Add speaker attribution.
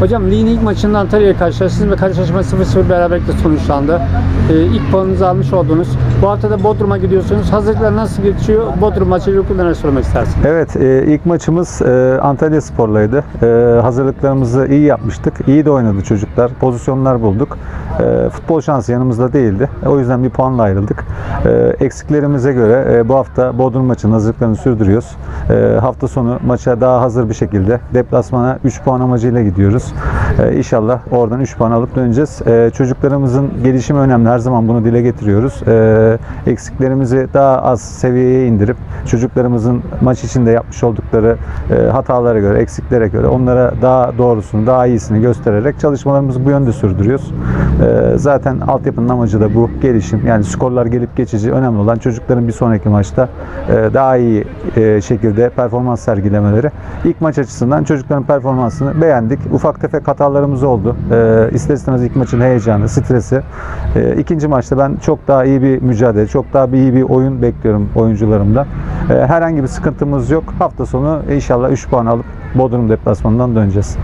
Speaker 1: Hocam ligin ilk maçında Antalya ile karşılaştınız ve karşılaşma 0-0 beraberlikle sonuçlandı. Ee, ilk puanınızı almış oldunuz. Bu hafta da Bodrum'a gidiyorsunuz. Hazırlıklar nasıl geçiyor? Bodrum maçıyla ilgili neler sormak istersiniz?
Speaker 2: Evet, e, ilk maçımız e, Antalya Spor'laydı. E, hazırlıklarımızı iyi yapmıştık. İyi de oynadı çocuklar. Pozisyonlar bulduk. E, futbol şansı yanımızda değildi. O yüzden bir puanla ayrıldık. E, eksiklerimize göre e, bu hafta Bodrum maçının hazırlıklarını sürdürüyoruz. E, hafta sonu maça daha hazır bir şekilde deplasmana 3 puan amacıyla gidiyoruz. E, inşallah oradan 3 puan alıp döneceğiz. E, çocuklarımızın gelişimi önemli. Her zaman bunu dile getiriyoruz. E, eksiklerimizi daha az seviyeye indirip çocuklarımızın maç içinde yapmış oldukları e, hatalara göre, eksiklere göre onlara daha doğrusunu, daha iyisini göstererek çalışmalarımızı bu yönde sürdürüyoruz. E, zaten altyapının amacı da bu gelişim. Yani skorlar gelip geçici. Önemli olan çocukların bir sonraki maçta e, daha iyi e, şekilde performans sergilemeleri. İlk maç açısından çocukların performansını beğendik. Ufak tefek hatalarımız oldu. E, ister istemez ilk maçın heyecanı, stresi. E, ikinci maçta ben çok daha iyi bir mücadele, çok daha iyi bir oyun bekliyorum oyuncularımdan. E, herhangi bir sıkıntımız yok. Hafta sonu inşallah 3 puan alıp Bodrum deplasmanından döneceğiz.